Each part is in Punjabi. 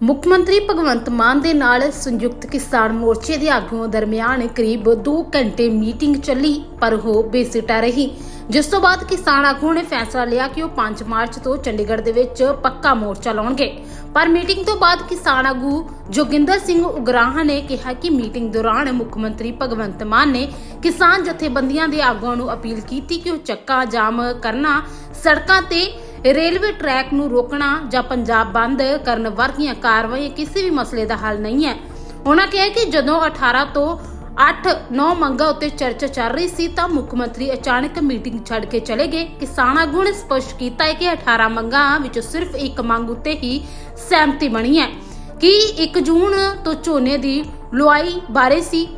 ਮੁੱਖ ਮੰਤਰੀ ਭਗਵੰਤ ਮਾਨ ਦੇ ਨਾਲ ਸੰਯੁਕਤ ਕਿਸਾਨ ਮੋਰਚੇ ਦੇ ਆਗੂਆਂ ਦਰਮਿਆਨ ਕਰੀਬ 2 ਘੰਟੇ ਮੀਟਿੰਗ ਚੱਲੀ, ਪਰ ਉਹ ਬੇਸਿੱਟਾ ਰਹੀ। ਜਿਸ ਤੋਂ ਬਾਅਦ ਕਿਸਾਨ ਆਗੂਆਂ ਨੇ ਫੈਸਲਾ ਲਿਆ ਕਿ ਉਹ 5 ਮਾਰਚ ਤੋਂ ਚੰਡੀਗੜ੍ਹ ਦੇ ਵਿੱਚ ਪੱਕਾ ਮੋਰਚਾ ਲਾਉਣਗੇ। ਪਰ ਮੀਟਿੰਗ ਤੋਂ ਬਾਅਦ ਕਿਸਾਨ ਆਗੂ ਜੋਗਿੰਦਰ ਸਿੰਘ ਉਗਰਾਹਾਂ ਨੇ ਕਿਹਾ ਕਿ ਮੀਟਿੰਗ ਦੌਰਾਨ ਮੁੱਖ ਮੰਤਰੀ ਭਗਵੰਤ ਮਾਨ ਨੇ ਕਿਸਾਨ ਜਥੇਬੰਦੀਆਂ ਦੇ ਆਗੂਆਂ ਨੂੰ ਅਪੀਲ ਕੀਤੀ ਕਿ ਉਹ ਚੱਕਾ ਜਾਮ ਕਰਨਾ, ਸੜਕਾਂ ਤੇ ਰੇਲਵੇ ਟਰੈਕ ਨੂੰ ਰੋਕਣਾ ਜਾਂ ਪੰਜਾਬ ਬੰਦ ਕਰਨ ਵਰਗੀਆਂ ਕਾਰਵਾਈਆਂ ਕਿਸੇ ਵੀ ਮਸਲੇ ਦਾ ਹੱਲ ਨਹੀਂ ਹੈ। ਉਹਨਾਂ ਕਿਹਾ ਕਿ ਜਦੋਂ 18 ਤੋਂ 8-9 ਮੰਗਾਂ ਉੱਤੇ ਚਰਚਾ ਚੱਲ ਰਹੀ ਸੀ ਤਾਂ ਮੁੱਖ ਮੰਤਰੀ ਅਚਾਨਕ ਮੀਟਿੰਗ ਛੱਡ ਕੇ ਚਲੇ ਗਏ। ਕਿਸਾਨ ਆਗੂ ਨੇ ਸਪਸ਼ਟ ਕੀਤਾ ਹੈ ਕਿ 18 ਮੰਗਾਂ ਵਿੱਚੋਂ ਸਿਰਫ ਇੱਕ ਮੰਗ ਉੱਤੇ ਹੀ ਸਹਿਮਤੀ ਬਣੀ ਹੈ। ਕਿ 1 ਜੂਨ ਤੋਂ ਝੋਨੇ ਦੀ ਲੁਆਈ ਬਾਰੇ ਸੀ?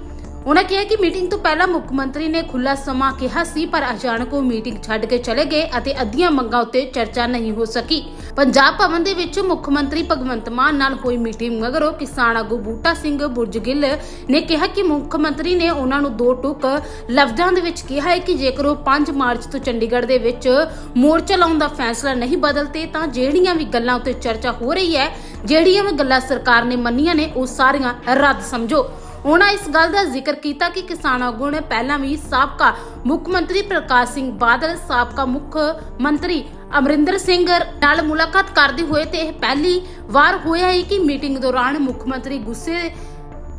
ਉਹਨਾਂ ਕਿਹਾ ਕਿ ਮੀਟਿੰਗ ਤੋਂ ਪਹਿਲਾਂ ਮੁੱਖ ਮੰਤਰੀ ਨੇ ਖੁੱਲਾ ਸਮਾਂ ਕਿਹਾ ਸੀ, ਪਰ ਅਚਾਨਕ ਉਹ ਮੀਟਿੰਗ ਛੱਡ ਕੇ ਚਲੇ ਗਏ ਅਤੇ ਅੱਧੀਆਂ ਮੰਗਾਂ ਉੱਤੇ ਚਰਚਾ ਨਹੀਂ ਹੋ ਸਕੀ। ਪੰਜਾਬ ਭਵਨ ਦੇ ਵਿੱਚ ਮੁੱਖ ਮੰਤਰੀ ਭਗਵੰਤ ਮਾਨ ਨਾਲ ਹੋਈ ਮੀਟਿੰਗ ਮਗਰੋਂ ਕਿਸਾਨ ਆਗੂ ਬੂਟਾ ਸਿੰਘ ਬੁਰਜਗਿੱਲ ਨੇ ਕਿਹਾ ਕਿ ਮੁੱਖ ਮੰਤਰੀ ਨੇ ਉਹਨਾਂ ਨੂੰ ਦੋ ਟੁਕ ਲਫ਼ਜ਼ਾਂ ਦੇ ਵਿੱਚ ਕਿਹਾ ਹੈ ਕਿ ਜੇਕਰ ਉਹ 5 ਮਾਰਚ ਤੋਂ ਚੰਡੀਗੜ੍ਹ ਦੇ ਵਿੱਚ ਮੋਰਚਾ ਲਾਉਣ ਦਾ ਫੈਸਲਾ ਨਹੀਂ ਬਦਲਤੇ ਤਾਂ ਜਿਹੜੀਆਂ ਵੀ ਗੱਲਾਂ ਉੱਤੇ ਚਰਚਾ ਹੋ ਰਹੀ ਹੈ, ਜਿਹੜੀਆਂ ਵੀ ਗੱਲਾਂ ਸਰਕਾਰ ਨੇ ਮੰਨੀਆਂ ਨੇ, ਉਹ ਸਾਰੀਆਂ ਰੱਦ ਸਮਝੋ। ਉਹਨਾਂ ਇਸ ਗੱਲ ਦਾ ਜ਼ਿਕਰ ਕੀਤਾ ਕਿ ਕਿਸਾਨ ਆਗੂ ਨੇ ਪਹਿਲਾਂ ਵੀ ਸਾਬਕਾ ਮੁੱਖ ਮੰਤਰੀ ਪ੍ਰਕਾਸ਼ ਸਿੰਘ ਬਾਦਲ, ਸਾਬਕਾ ਮੁੱਖ ਮੰਤਰੀ ਅਮਰਿੰਦਰ ਸਿੰਘ ਨਾਲ ਮੁਲਾਕਾਤ ਕਰਦੇ ਹੋਏ ਤੇ ਇਹ ਪਹਿਲੀ ਵਾਰ ਹੋਇਆ ਹੈ ਕਿ ਮੀਟਿੰਗ ਦੌਰਾਨ ਮੁੱਖ ਮੰਤਰੀ ਗੁੱਸੇ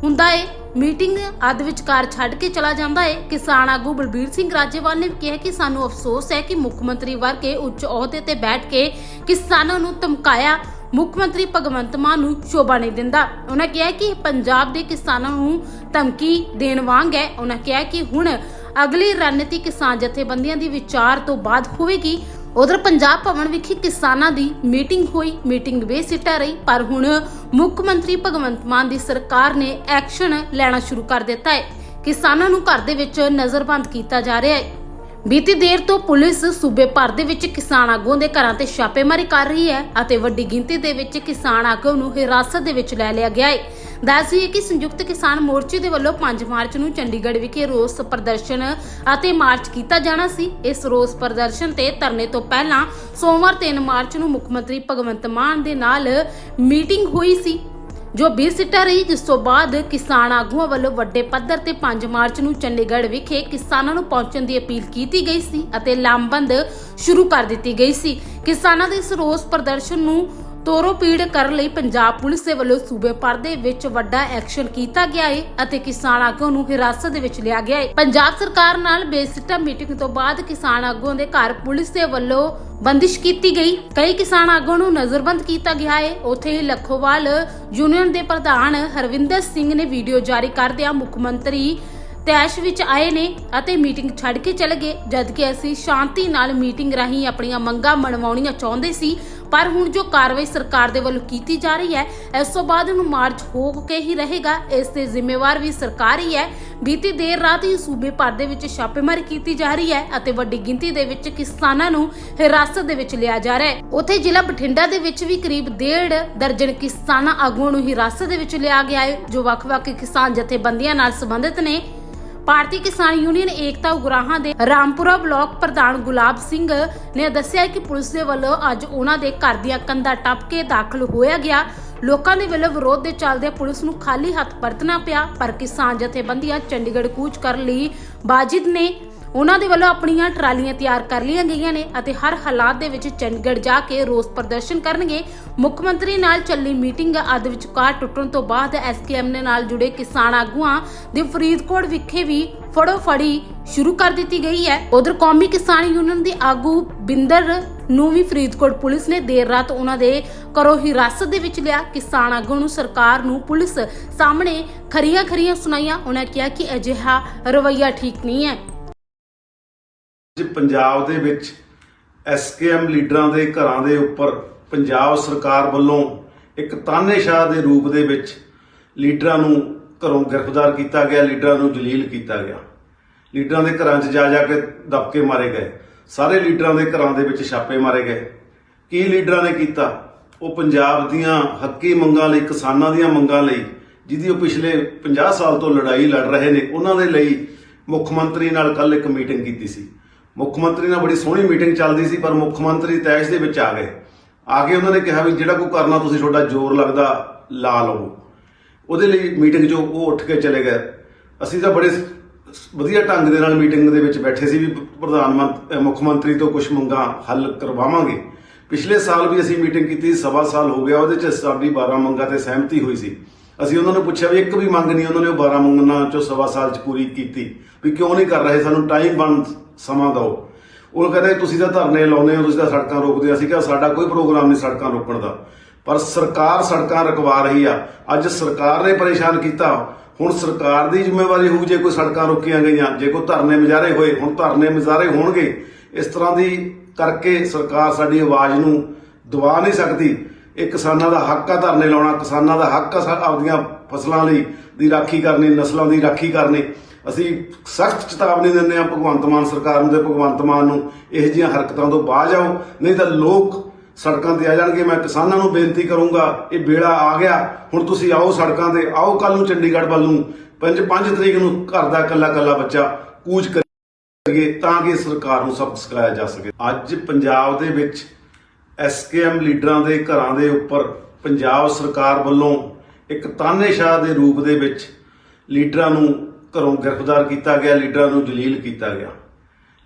ਹੁੰਦਾ ਏ ਮੀਟਿੰਗ ਅੱਧ ਵਿਚਕਾਰ ਛੱਡ ਕੇ ਚਲਾ ਜਾਂਦਾ ਏ ਕਿਸਾਨ ਆਗੂ ਬਲਬੀਰ ਸਿੰਘ ਰਾਜੇਵਾਲ ਨੇ ਕਿਹਾ ਕਿ ਸਾਨੂੰ ਅਫਸੋਸ ਹੈ ਕਿ ਮੁੱਖ ਮੰਤਰੀ ਵਰਗੇ ਉੱਚ ਅਹੁਦੇ ਤੇ ਬੈਠ ਕੇ ਕਿਸਾਨਾਂ ਨੂੰ ਧਮਕਾਇਆ ਮੁੱਖ ਮੰਤਰੀ ਭਗਵੰਤ ਮਾਨ ਨੂੰ ਸ਼ੋਭਾ ਨਹੀਂ ਦਿੰਦਾ। ਉਹਨਾਂ ਕਿਹਾ ਕਿ ਪੰਜਾਬ ਦੇ ਕਿਸਾਨਾਂ ਨੂੰ ਧਮਕੀ ਦੇਣ ਵਾਂਗ ਹੈ। ਉਹਨਾਂ ਕਿਹਾ ਕਿ ਹੁਣ ਅਗਲੀ ਰਣਨੀਤੀ ਕਿਸਾਨ ਜਥੇਬੰਦੀਆਂ ਦੀ ਵਿਚਾਰ ਤੋਂ ਬਾਅਦ ਹੋਵੇਗੀ। ਉਧਰ ਪੰਜਾਬ ਭਵਨ ਵਿਖੇ ਕਿਸਾਨਾਂ ਦੀ ਮੀਟਿੰਗ ਹੋਈ। ਮੀਟਿੰਗ ਬੇਸਿੱਟਾ ਰਹੀ, ਪਰ ਹੁਣ ਮੁੱਖ ਮੰਤਰੀ ਭਗਵੰਤ ਮਾਨ ਦੀ ਸਰਕਾਰ ਨੇ ਐਕਸ਼ਨ ਲੈਣਾ ਸ਼ੁਰੂ ਕਰ ਦਿੱਤਾ ਹੈ। ਕਿਸਾਨਾਂ ਨੂੰ ਘਰ ਦੇ ਵਿੱਚ ਨਜ਼ਰਬੰਦ ਕੀਤਾ ਜਾ ਰਿਹਾ ਹੈ। ਬੀਤੀ ਦੇਰ ਤੋਂ ਪੁਲਿਸ ਸੂਬੇ ਭਰ ਦੇ ਵਿੱਚ ਕਿਸਾਨ ਆਗੂਆਂ ਦੇ ਘਰਾਂ ਤੇ ਛਾਪੇਮਾਰੀ ਕਰ ਰਹੀ ਹੈ ਅਤੇ ਵੱਡੀ ਗਿਣਤੀ ਦੇ ਵਿੱਚ ਕਿਸਾਨ ਆਗੂਆਂ ਨੂੰ ਹਿਰਾਸਤ ਦੇ ਵਿੱਚ ਲੈ ਲਿਆ ਗਿਆ ਹੈ। ਦੱਸਦੀਏ ਕਿ ਸੰਯੁਕਤ ਕਿਸਾਨ ਮੋਰਚੇ ਦੇ ਵੱਲੋਂ 5 ਮਾਰਚ ਨੂੰ ਚੰਡੀਗੜ੍ਹ ਵਿਖੇ ਰੋਸ ਪ੍ਰਦਰਸ਼ਨ ਅਤੇ ਮਾਰਚ ਕੀਤਾ ਜਾਣਾ ਸੀ। ਇਸ ਰੋਸ ਪ੍ਰਦਰਸ਼ਨ ਤੇ ਧਰਨੇ ਤੋਂ ਪਹਿਲਾਂ ਸੋਮਵਾਰ 3 ਮਾਰਚ ਨੂੰ ਮੁੱਖ ਮੰਤਰੀ ਭਗਵੰਤ ਮਾਨ ਦੇ ਨਾਲ ਮੀਟਿੰਗ ਹੋਈ ਸੀ। ਜੋ ਬੇਸਿੱਟਾ ਰਹੀ, ਜਿਸ ਤੋਂ ਬਾਅਦ ਕਿਸਾਨ ਆਗੂਆਂ ਵੱਲੋਂ ਵੱਡੇ ਪੱਧਰ ਤੇ 5 ਮਾਰਚ ਨੂੰ ਚੰਡੀਗੜ੍ਹ ਵਿਖੇ ਕਿਸਾਨਾਂ ਨੂੰ ਪਹੁੰਚਣ ਦੀ ਅਪੀਲ ਕੀਤੀ ਗਈ ਸੀ ਅਤੇ ਲਾਮਬੰਦ ਸ਼ੁਰੂ ਕਰ ਦਿੱਤੀ ਗਈ ਸੀ। ਕਿਸਾਨਾਂ ਦੇ ਇਸ ਰੋਸ ਪ੍ਰਦਰਸ਼ਨ ਨੂੰ ਤੋਰੋ ਪੀੜ ਕਰਨ ਲਈ ਪੰਜਾਬ ਪੁਲਿਸ ਦੇ ਵੱਲੋਂ ਸੂਬੇ ਭਰ ਦੇ ਵਿੱਚ ਵੱਡਾ ਐਕਸ਼ਨ ਕੀਤਾ ਗਿਆ ਹੈ ਅਤੇ ਕਿਸਾਨ ਆਗੂਆਂ ਨੂੰ ਹਿਰਾਸਤ ਦੇ ਵਿੱਚ ਲਿਆ ਗਿਆ ਹੈ ਪੰਜਾਬ ਸਰਕਾਰ ਨਾਲ ਬੇਸਿੱਟਾ ਮੀਟਿੰਗ ਤੋਂ ਬਾਅਦ ਕਿਸਾਨ ਆਗੂਆਂ ਦੇ ਘਰ ਪੁਲਿਸ ਦੇ ਵੱਲੋਂ ਬੰਦਿਸ਼ ਕੀਤੀ ਗਈ। ਕਈ ਕਿਸਾਨ ਆਗੂਆਂ ਨੂੰ ਨਜ਼ਰਬੰਦ ਕੀਤਾ ਗਿਆ ਹੈ ਉੱਥੇ ਹੀ ਲੱਖੋਵਾਲ ਯੂਨੀਅਨ ਦੇ ਪ੍ਰਧਾਨ ਹਰਵਿੰਦਰ ਸਿੰਘ ਨੇ ਵੀਡੀਓ ਜਾਰੀ ਕਰਦਿਆਂ ਮੁੱਖ ਮੰਤਰੀ ਤੈਸ਼ ਵਿੱਚ ਆਏ ਨੇ ਅਤੇ ਮੀਟਿੰਗ ਛੱਡ ਕੇ ਚਲੇ ਗਏ। ਜਦਕਿ ਅਸੀਂ ਸ਼ਾਂਤੀ ਨਾਲ ਮੀਟਿੰਗ ਰਾਹੀਂ ਆਪਣੀਆਂ ਮੰਗਾਂ ਮਨਵਾਉਣੀਆਂ ਚਾਹੁੰਦੇ ਸੀ ਪਰ ਹੁਣ ਜੋ ਕਾਰਵਾਈ ਸਰਕਾਰ ਦੇ ਵੱਲੋਂ ਕੀਤੀ ਜਾ ਰਹੀ ਹੈ, ਇਸ ਤੋਂ ਬਾਅਦ ਨੂੰ ਮਾਰਚ ਹੋ ਕੇ ਹੀ ਰਹੇਗਾ। ਇਸ ਦੇ ਜ਼ਿੰਮੇਵਾਰ ਵੀ ਸਰਕਾਰ ਹੀ ਹੈ। ਬੀਤੀ ਦੇਰ ਰਾਤ ਹੀ ਸੂਬੇ ਭਰ ਦੇ ਵਿੱਚ ਛਾਪੇਮਾਰੀ ਕੀਤੀ ਜਾ ਰਹੀ ਹੈ ਅਤੇ ਵੱਡੀ ਗਿਣਤੀ ਦੇ ਵਿੱਚ ਕਿਸਾਨਾਂ ਨੂੰ ਹਿਰਾਸਤ ਦੇ ਵਿੱਚ ਲਿਆ ਜਾ ਰਿਹਾ ਹੈ। ਉੱਥੇ ਜ਼ਿਲ੍ਹਾ ਬਠਿੰਡਾ ਦੇ ਵਿੱਚ ਵੀ ਕਰੀਬ ਡੇਢ ਦਰਜਨ ਕਿਸਾਨਾਂ ਆਗੂਆਂ ਨੂੰ ਹਿਰਾਸਤ ਦੇ ਵਿੱਚ ਲਿਆ ਗਿਆ ਹੈ, ਜੋ ਵੱਖ-ਵੱਖ ਕਿਸਾਨ ਜਥੇਬੰਦੀਆਂ ਨਾਲ ਸੰਬੰਧਿਤ ਨੇ। ਭਾਰਤੀ ਕਿਸਾਨ ਯੂਨੀਅਨ ਏਕਤਾ ਉਗਰਾਹਾਂ ਦੇ ਰਾਮਪੁਰਾ ਬਲਾਕ ਪ੍ਰਧਾਨ ਗੁਲਾਬ ਸਿੰਘ ਨੇ ਦੱਸਿਆ ਕਿ ਪੁਲਿਸ ਦੇ ਵੱਲੋਂ ਅੱਜ ਉਹਨਾਂ ਦੇ ਘਰ ਦੀਆਂ ਕੰਧਾਂ ਟੱਪ ਕੇ ਦਾਖਲ ਹੋਇਆ ਗਿਆ। ਲੋਕਾਂ ਦੇ ਵੱਲੋਂ ਵਿਰੋਧ ਦੇ ਚੱਲਦੇ ਪੁਲਿਸ ਨੂੰ ਖਾਲੀ ਹੱਥ ਪਰਤਣਾ ਪਿਆ, ਪਰ ਕਿਸਾਨ ਜਥੇਬੰਦੀਆਂ ਚੰਡੀਗੜ੍ਹ ਕੂਚ ਕਰਨ ਲਈ ਬਾਜਿਦ ਨੇ ਉਹਨਾਂ ਦੇ ਵੱਲੋਂ ਆਪਣੀਆਂ ਟਰਾਲੀਆਂ ਤਿਆਰ ਕਰ ਲਈਆਂ ਗਈਆਂ ਨੇ ਅਤੇ ਹਰ ਹਾਲਾਤ ਦੇ ਵਿੱਚ ਚੰਡੀਗੜ੍ਹ ਜਾ ਕੇ ਰੋਸ ਪ੍ਰਦਰਸ਼ਨ ਕਰਨਗੇ। ਮੁੱਖ ਮੰਤਰੀ ਨਾਲ ਚੱਲੀ ਮੀਟਿੰਗ ਅੱਧ ਵਿਚਕਾਰ ਟੁੱਟਣ ਤੋਂ ਬਾਅਦ ਐਸਕੇਐਮ ਨੇ ਨਾਲ ਜੁੜੇ ਕਿਸਾਨ ਆਗੂਆਂ ਦੀ ਫਰੀਦਕੋਟ ਵਿਖੇ ਵੀ ਫੜੋ ਫੜੀ ਸ਼ੁਰੂ ਕਰ ਦਿੱਤੀ ਗਈ ਹੈ। ਉਧਰ ਕੌਮੀ ਕਿਸਾਨ ਯੂਨੀਅਨ ਦੇ ਆਗੂ ਬਿੰਦਰ ਨੂੰ ਵੀ ਫਰੀਦਕੋਟ ਪੁਲਿਸ ਨੇ ਦੇਰ ਰਾਤ ਉਹਨਾਂ ਦੇ ਘਰੋਂ ਹਿਰਾਸਤ ਦੇ ਵਿੱਚ ਲਿਆ। ਕਿਸਾਨ ਆਗੂ ਨੂੰ ਸਰਕਾਰ ਨੂੰ ਪੁਲਿਸ ਸਾਹਮਣੇ ਖਰੀਆਂ ਖਰੀਆਂ ਸੁਣਾਈਆਂ। ਉਹਨਾਂ ਕਿਹਾ ਕਿ ਅਜਿਹਾ ਰਵੱਈਆ ਠੀਕ ਨਹੀਂ ਹੈ। ਅੱਜ ਪੰਜਾਬ ਦੇ ਵਿੱਚ ਐਸਕੇਐਮ ਲੀਡਰਾਂ ਦੇ ਘਰਾਂ ਦੇ ਉੱਪਰ ਪੰਜਾਬ ਸਰਕਾਰ ਵੱਲੋਂ ਇੱਕ ਤਾਨੇਸ਼ਾਹ ਦੇ ਰੂਪ ਦੇ ਵਿੱਚ ਲੀਡਰਾਂ ਨੂੰ ਘਰੋਂ ਗ੍ਰਿਫਤਾਰ ਕੀਤਾ ਗਿਆ, ਲੀਡਰਾਂ ਨੂੰ ਜਲੀਲ ਕੀਤਾ ਗਿਆ। ਲੀਡਰਾਂ ਦੇ ਘਰਾਂ 'ਚ ਜਾ ਜਾ ਕੇ ਦਬਕੇ ਮਾਰੇ ਗਏ। ਸਾਰੇ ਲੀਡਰਾਂ ਦੇ ਘਰਾਂ ਦੇ ਵਿੱਚ ਛਾਪੇ ਮਾਰੇ ਗਏ। ਕੀ ਲੀਡਰਾਂ ਨੇ ਕੀਤਾ? ਉਹ ਪੰਜਾਬ ਦੀਆਂ ਹੱਕੀ ਮੰਗਾਂ ਲਈ, ਕਿਸਾਨਾਂ ਦੀਆਂ ਮੰਗਾਂ ਲਈ, ਜਿਹਦੀ ਉਹ ਪਿਛਲੇ 50 ਸਾਲ ਤੋਂ ਲੜਾਈ ਲੜ ਰਹੇ ਨੇ, ਉਹਨਾਂ ਦੇ ਲਈ ਮੁੱਖ ਮੰਤਰੀ ਨਾਲ ਕੱਲ ਇੱਕ ਮੀਟਿੰਗ ਕੀਤੀ ਸੀ। ਮੁੱਖ ਮੰਤਰੀ ਨਾਲ ਬੜੀ ਸੋਹਣੀ ਮੀਟਿੰਗ ਚੱਲਦੀ ਸੀ, ਪਰ ਮੁੱਖ ਮੰਤਰੀ ਤੈਸ਼ ਦੇ ਵਿੱਚ ਆ ਗਏ। ਆ ਕੇ ਉਹਨਾਂ ਨੇ ਕਿਹਾ ਵੀ ਜਿਹੜਾ ਕੋਈ ਕਰਨਾ ਤੁਸੀਂ, ਤੁਹਾਡਾ ਜ਼ੋਰ ਲੱਗਦਾ, ਲਾ ਲਓ। ਉਹਦੇ ਲਈ ਮੀਟਿੰਗ 'ਚੋਂ ਉਹ ਉੱਠ ਕੇ ਚਲੇ ਗਏ। ਅਸੀਂ ਤਾਂ ਬੜੇ ਵਧੀਆ ਢੰਗ ਦੇ ਨਾਲ ਮੀਟਿੰਗ ਦੇ ਵਿੱਚ ਬੈਠੇ ਸੀ ਵੀ ਪ੍ਰਧਾਨ ਮੰਤਰੀ ਮੁੱਖ ਮੰਤਰੀ ਤੋਂ ਕੁਝ ਮੰਗਾਂ ਹੱਲ ਕਰਵਾਵਾਂਗੇ। ਪਿਛਲੇ ਸਾਲ ਵੀ ਅਸੀਂ ਮੀਟਿੰਗ ਕੀਤੀ, ਸਵਾ ਸਾਲ ਹੋ ਗਿਆ, ਉਹਦੇ 'ਚ ਸਾਡੀ 12 ਮੰਗਾਂ ਤੇ ਸਹਿਮਤੀ ਹੋਈ ਸੀ। ਅਸੀਂ ਉਹਨਾਂ ਨੂੰ ਪੁੱਛਿਆ ਵੀ ਇੱਕ ਵੀ ਮੰਗ ਨਹੀਂ, ਉਹਨਾਂ ਨੇ ਉਹ 12 ਮੰਗਾਂ 'ਚੋਂ ਸਵਾ ਸਾਲ 'ਚ ਪੂਰੀ ਕੀਤੀ। ਵੀ ਕਿਉਂ ਨਹੀਂ ਕਰ ਰਹੇ, ਸਾਨੂੰ ਟਾਈਮ ਬਣ ਸਮਾਂ ਦਿਓ। ਉਹ ਕਹਿੰਦੇ ਤੁਸੀਂ ਤਾਂ ਧਰਨੇ ਲਾਉਂਦੇ ਹੋ, ਤੁਸੀਂ ਤਾਂ ਸੜਕਾਂ ਰੋਕਦੇ ਹੋ। ਅਸੀਂ ਕਿਹਾ, ਸਾਡਾ ਕੋਈ ਪ੍ਰੋਗਰਾਮ ਨਹੀਂ ਸੜਕਾਂ ਰੋਕਣ ਦਾ। ਪਰ ਸਰਕਾਰ ਸੜਕਾਂ ਰੁਕਵਾ ਰਹੀ ਆ। ਅੱਜ ਸਰਕਾਰ ਨੇ ਪਰੇਸ਼ਾਨ ਕੀਤਾ। ਹੁਣ ਸਰਕਾਰ ਦੀ ਜ਼ਿੰਮੇਵਾਰੀ ਹੋਊ ਜੇ ਕੋਈ ਸੜਕਾਂ ਰੋਕੀਆਂ ਗਈਆਂ। ਜੇ ਕੋਈ ਧਰਨੇ ਮੁਜ਼ਾਹਰੇ ਹੋਏ, ਹੁਣ ਧਰਨੇ ਮੁਜ਼ਾਹਰੇ ਹੋਣਗੇ। ਇਸ ਤਰ੍ਹਾਂ ਦੀ ਕਰਕੇ ਸਰਕਾਰ ਸਾਡੀ ਆਵਾਜ਼ ਨੂੰ ਦਬਾ ਨਹੀਂ ਸਕਦੀ। ਇਹ ਕਿਸਾਨਾਂ ਦਾ ਹੱਕ ਆ ਧਰਨੇ ਲਾਉਣਾ। ਕਿਸਾਨਾਂ ਦਾ ਹੱਕ ਆ ਆਪਦੀਆਂ ਫਸਲਾਂ ਲਈ ਦੀ ਰਾਖੀ ਕਰਨੀ, ਨਸਲਾਂ ਦੀ ਰਾਖੀ ਕਰਨੀ। ਅਸੀਂ ਸਖਤ ਚੇਤਾਵਨੀ ਦਿੰਦੇ ਹਾਂ ਭਗਵੰਤ ਮਾਨ ਸਰਕਾਰ ਨੂੰ ਤੇ ਭਗਵੰਤ ਮਾਨ ਨੂੰ ਇਹੋ ਜਿਹੀਆਂ ਹਰਕਤਾਂ ਤੋਂ ਬਾਜ ਆਓ ਨਹੀਂ ਤਾਂ ਲੋਕ ਸੜਕਾਂ ਤੇ ਆ ਜਾਣਗੇ। ਮੈਂ ਕਿਸਾਨਾਂ ਨੂੰ ਬੇਨਤੀ ਕਰੂੰਗਾ, ਇਹ ਵੇਲਾ ਆ ਗਿਆ। ਹੁਣ ਤੁਸੀਂ ਆਓ ਸੜਕਾਂ ਤੇ, ਆਓ ਕੱਲ ਨੂੰ ਚੰਡੀਗੜ੍ਹ ਵੱਲ ਨੂੰ। 5 5 ਤਰੀਕ ਨੂੰ ਘਰ ਦਾ ਇਕੱਲਾ ਇਕੱਲਾ ਬੱਚਾ ਕੂਚ ਕਰੀਏ ਤਾਂ ਕਿ ਸਰਕਾਰ ਨੂੰ ਸਬਕ ਸਿਖਾਇਆ ਜਾ ਸਕੇ। ਅੱਜ ਪੰਜਾਬ ਦੇ ਵਿੱਚ ਐਸਕੇਐਮ ਲੀਡਰਾਂ ਦੇ ਘਰਾਂ ਦੇ ਉੱਪਰ ਪੰਜਾਬ ਸਰਕਾਰ ਵੱਲੋਂ ਇੱਕ ਤਾਨੇਸ਼ਾਹ ਦੇ ਰੂਪ ਦੇ ਵਿੱਚ ਲੀਡਰਾਂ ਨੂੰ ਘਰੋਂ ਗ੍ਰਿਫਤਾਰ ਕੀਤਾ ਗਿਆ, ਲੀਡਰਾਂ ਨੂੰ ਜਲੀਲ ਕੀਤਾ ਗਿਆ।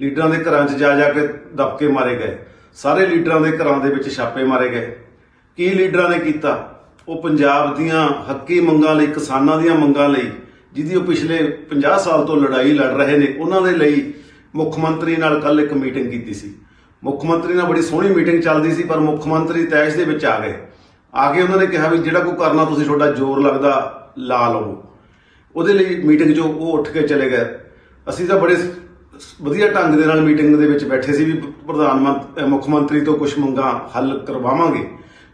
ਲੀਡਰਾਂ ਦੇ ਘਰਾਂ 'ਚ ਜਾ ਜਾ ਕੇ ਦਬਕੇ ਮਾਰੇ ਗਏ। ਸਾਰੇ ਲੀਡਰਾਂ ਦੇ ਘਰਾਂ ਦੇ ਵਿੱਚ ਛਾਪੇ ਮਾਰੇ ਗਏ। ਕੀ ਲੀਡਰਾਂ ਨੇ ਕੀਤਾ? ਉਹ ਪੰਜਾਬ ਦੀਆਂ ਹੱਕੀ ਮੰਗਾਂ ਲਈ, ਕਿਸਾਨਾਂ ਦੀਆਂ ਮੰਗਾਂ ਲਈ, ਜਿਹਦੀ ਉਹ ਪਿਛਲੇ 50 ਸਾਲ ਤੋਂ ਲੜਾਈ ਲੜ ਰਹੇ ਨੇ, ਉਹਨਾਂ ਦੇ ਲਈ ਮੁੱਖ ਮੰਤਰੀ ਨਾਲ ਕੱਲ ਇੱਕ ਮੀਟਿੰਗ ਕੀਤੀ ਸੀ। ਮੁੱਖ ਮੰਤਰੀ ਨਾਲ ਬੜੀ ਸੋਹਣੀ ਮੀਟਿੰਗ ਚੱਲਦੀ ਸੀ, ਪਰ ਮੁੱਖ ਮੰਤਰੀ ਤੈਸ਼ ਦੇ ਵਿੱਚ ਆ ਗਏ। ਆ ਕੇ ਉਹਨਾਂ ਨੇ ਕਿਹਾ ਵੀ ਜਿਹੜਾ ਕੋਈ ਕਰਨਾ, ਤੁਸੀਂ ਤੁਹਾਡਾ ਜ਼ੋਰ ਲੱਗਦਾ, ਲਾ ਲਓ। ਉਹਦੇ ਲਈ ਮੀਟਿੰਗ 'ਚੋਂ ਉਹ ਉੱਠ ਕੇ ਚਲੇ ਗਏ। ਅਸੀਂ ਤਾਂ ਬੜੇ ਵਧੀਆ ਢੰਗ ਦੇ ਨਾਲ ਮੀਟਿੰਗ ਦੇ ਵਿੱਚ ਬੈਠੇ ਸੀ ਵੀ ਪ੍ਰਧਾਨ ਮੰਤਰੀ ਮੁੱਖ ਮੰਤਰੀ ਤੋਂ ਕੁਝ ਮੰਗਾਂ ਹੱਲ ਕਰਵਾਵਾਂਗੇ।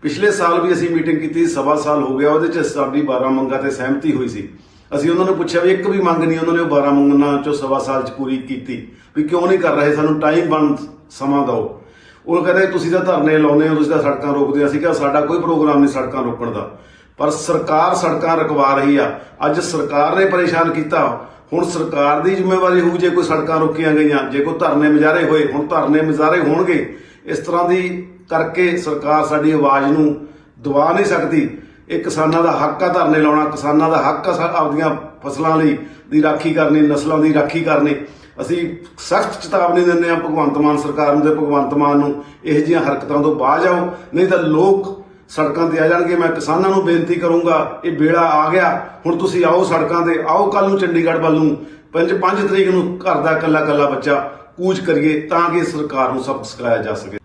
ਪਿਛਲੇ ਸਾਲ ਵੀ ਅਸੀਂ ਮੀਟਿੰਗ ਕੀਤੀ, ਸਵਾ ਸਾਲ ਹੋ ਗਿਆ, ਉਹਦੇ 'ਚ ਸਾਡੀ 12 ਮੰਗਾਂ ਤੇ ਸਹਿਮਤੀ ਹੋਈ ਸੀ। ਅਸੀਂ ਉਹਨਾਂ ਨੂੰ ਪੁੱਛਿਆ ਵੀ ਇੱਕ ਵੀ ਮੰਗ ਨਹੀਂ ਉਹਨਾਂ ਨੇ ਉਹ 12 ਮੰਗਾਂ 'ਚੋਂ ਸਵਾ ਸਾਲ 'ਚ ਪੂਰੀ ਕੀਤੀ, ਵੀ ਕਿਉਂ ਨਹੀਂ ਕਰ ਰਹੇ, ਸਾਨੂੰ ਟਾਈਮ ਬਣ ਸਮਾਂ ਦਿਓ। ਉਹ ਕਹਿੰਦੇ, ਤੁਸੀਂ ਤਾਂ ਧਰਨੇ ਲਾਉਂਦੇ ਹੋ, ਤੁਸੀਂ ਤਾਂ ਸੜਕਾਂ ਰੋਕਦੇ ਹੋ। ਅਸੀਂ ਕਿਹਾ, ਸਾਡਾ ਕੋਈ ਪ੍ਰੋਗਰਾਮ ਨਹੀਂ ਸੜਕਾਂ ਰੋਕਣ ਦਾ। ਪਰ ਸਰਕਾਰ ਸੜਕਾਂ ਰੁਕਵਾ ਰਹੀ ਆ। ਅੱਜ ਸਰਕਾਰ ਨੇ ਪਰੇਸ਼ਾਨ ਕੀਤਾ। ਹੁਣ ਸਰਕਾਰ ਦੀ ਜ਼ਿੰਮੇਵਾਰੀ ਹੋਊ ਜੇ ਕੋਈ ਸੜਕਾਂ ਰੋਕੀਆਂ ਗਈਆਂ, ਜੇ ਕੋਈ ਧਰਨੇ ਮੁਜ਼ਾਹਰੇ ਹੋਏ, ਹੁਣ ਧਰਨੇ ਮੁਜ਼ਾਹਰੇ ਹੋਣਗੇ। ਇਸ ਤਰ੍ਹਾਂ ਦੀ ਕਰਕੇ ਸਰਕਾਰ ਸਾਡੀ ਆਵਾਜ਼ ਨੂੰ ਦਬਾ ਨਹੀਂ ਸਕਦੀ। ਇਹ ਕਿਸਾਨਾਂ ਦਾ ਹੱਕ ਆ ਧਰਨੇ ਲਾਉਣਾ। ਕਿਸਾਨਾਂ ਦਾ ਹੱਕ ਆ ਸਾ- ਆਪਦੀਆਂ ਫਸਲਾਂ ਲਈ ਦੀ ਰਾਖੀ ਕਰਨੀ, ਨਸਲਾਂ ਦੀ ਰਾਖੀ ਕਰਨੀ। ਅਸੀਂ ਸਖਤ ਚੇਤਾਵਨੀ ਦਿੰਦੇ ਹਾਂ ਭਗਵੰਤ ਮਾਨ ਸਰਕਾਰ ਨੂੰ ਤੇ ਭਗਵੰਤ ਮਾਨ ਨੂੰ। ਇਹੋ ਜਿਹੀਆਂ ਹਰਕਤਾਂ ਤੋਂ ਬਾਜ ਆਓ ਨਹੀਂ ਤਾਂ ਲੋਕ ਸੜਕਾਂ ਤੇ ਆ ਜਾਣਗੇ, ਮੈਂ ਕਿਸਾਨਾਂ ਨੂੰ ਬੇਨਤੀ ਕਰੂੰਗਾ, ਇਹ ਬੇੜਾ ਆ ਗਿਆ, ਹੁਣ ਤੁਸੀਂ ਆਓ ਸੜਕਾਂ ਤੇ, ਆਓ ਕੱਲ ਨੂੰ ਚੰਡੀਗੜ੍ਹ ਵੱਲ ਨੂੰ। 5 5 ਤਰੀਕ ਨੂੰ ਘਰ ਦਾ ਇਕੱਲਾ ਇਕੱਲਾ ਬੱਚਾ ਕੂਚ ਕਰੀਏ ਤਾਂ ਕਿ ਸਰਕਾਰ ਨੂੰ ਸਬਕ ਸਿਖਾਇਆ ਜਾ ਸਕੇ।